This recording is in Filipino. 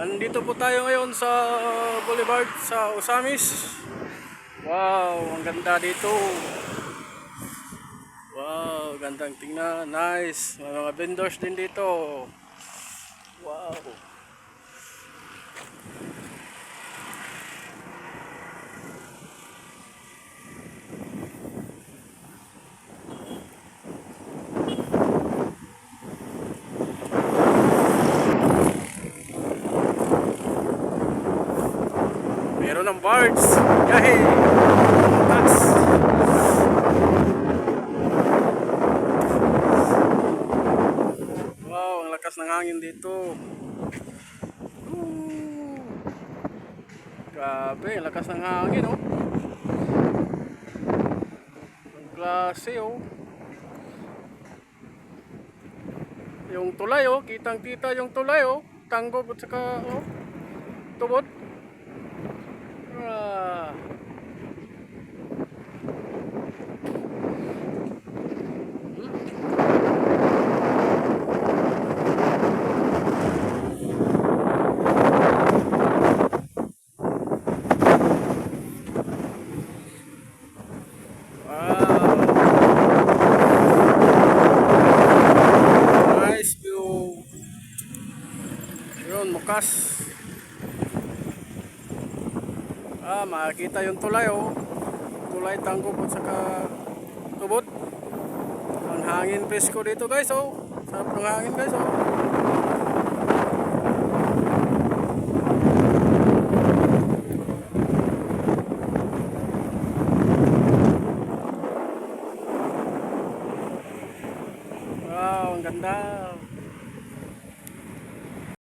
Andito po tayo ngayon sa Boulevard sa Osamis. Wow, ang ganda dito. Wow, gandang tingnan. Nice. May mga vendors din dito. Wow. Meron ng birds. Yay! Tax. Wow, ang lakas ng hangin dito. Woo! Grabe, ang lakas ng hangin, oh. Ang klase, oh. Yung tulay, oh. Kitang-kita yung tulay, oh. Tanggog at saka, oh. Tubot. yun mukas ah makakita yung tulay oh. Tulay tanggop at saka tubot ang hangin presko dito guys oh. Sarap ng hangin guys oh. Wow, ang ganda.